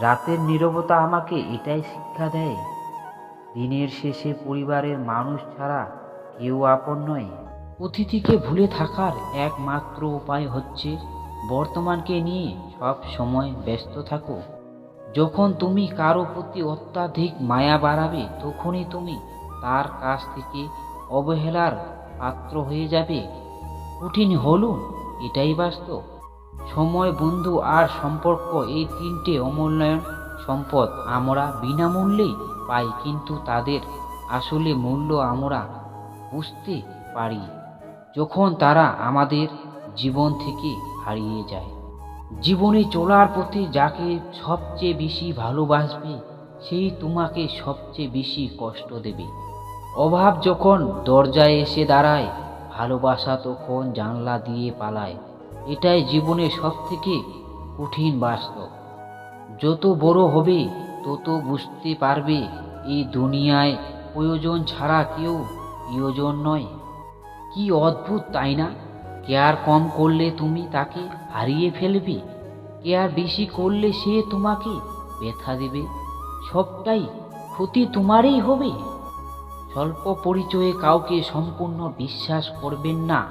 রাতের নীরবতা আমাকে এটাই শিক্ষা দেয়, দিনের শেষে পরিবারের মানুষ ছাড়া কেউ আপন নয়। অতিথিকে ভুলে থাকার একমাত্র উপায় হচ্ছে বর্তমানকে নিয়ে সব সময় ব্যস্ত থাকো। যখন তুমি কারও প্রতি অত্যাধিক মায়া বাড়াবে, তখনই তুমি তার কাছ থেকে অবহেলার পাত্র হয়ে যাবে। কঠিন হলুন, এটাই বাস্তব। সময়, বন্ধু আর সম্পর্ক এই তিনটে অমূল্যায়ন সম্পদ আমরা বিনামূল্যেই পাই, কিন্তু তাদের আসলে মূল্য আমরা বুঝতে পারি যখন তারা আমাদের জীবন থেকে হারিয়ে যায়। জীবনে চলার পথে যাকে সবচেয়ে বেশি ভালোবাসবে, সেই তোমাকে সবচেয়ে বেশি কষ্ট দেবে। অভাব যখন দরজায় এসে দাঁড়ায়, ভালোবাসা তখন জানলা দিয়ে পালায়। এটাই জীবনের সব থেকে কঠিন বাস্তব। যত বড় হবে, তত বুঝতে পারবে, এই দুনিয়ায় প্রয়োজন ছাড়া কেউ প্রিয়জন নয়। কি অদ্ভুত, তাই না? কেয়ার কম করলে তুমি তাকে হারিয়ে ফেলবে। কেয়ার বেশি করলে সে তোমাকে ব্যথা দেবে। সবটাই ক্ষতি তোমারই হবে। স্বল্প পরিচয়ে কাউকে সম্পূর্ণ বিশ্বাস করবেন না।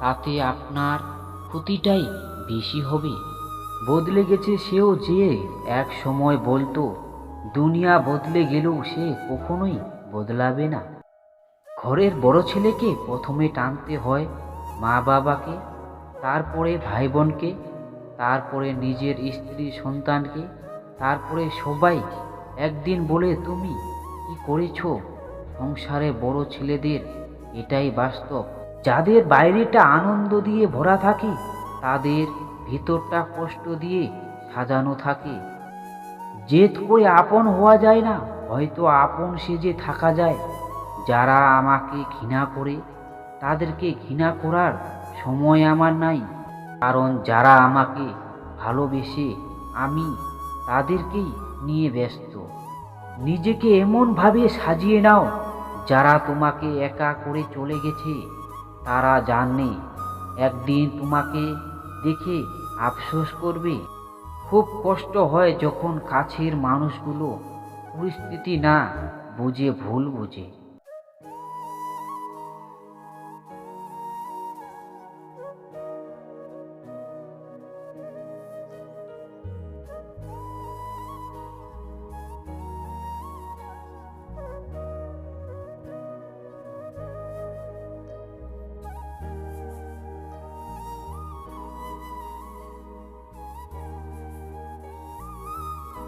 তাতে আপনার ক্ষতিটাই বেশি হবে। বদলে গেছে সেও যে এক সময় বলতো, দুনিয়া বদলে গেলেও সে কখনোই বদলাবে না। ঘরের বড় ছেলেকে প্রথমে টানতে হয় মা বাবাকে, তারপরে ভাই বোনকে তারপরে নিজের স্ত্রী সন্তানকে, তারপরে সবাই। একদিন বলে, তুমি কি করেছ? সংসারে বড় ছেলেদের এটাই বাস্তব। যাদের বাইরেটা আনন্দ দিয়ে ভরা থাকে, তাদের ভিতরটা কষ্ট দিয়ে সাজানো থাকে। জেদ করে আপন হওয়া যায় না, হয়তো আপন সেজে থাকা যায়। যারা আমাকে ঘৃণা করে, তাদেরকে ঘৃণা করার সময় আমার নাই। কারণ যারা আমাকে ভালোবেসে, আমি তাদেরকেই নিয়ে ব্যস্ত। নিজেকে এমনভাবে সাজিয়ে নাও, যারা তোমাকে একা করে চলে গেছে। তারা জানে একদিন তোমাকে দেখে আফসোস করবে। খুব কষ্ট হয় যখন কাছের মানুষগুলো পরিস্থিতি না বুঝে ভুল বুঝে।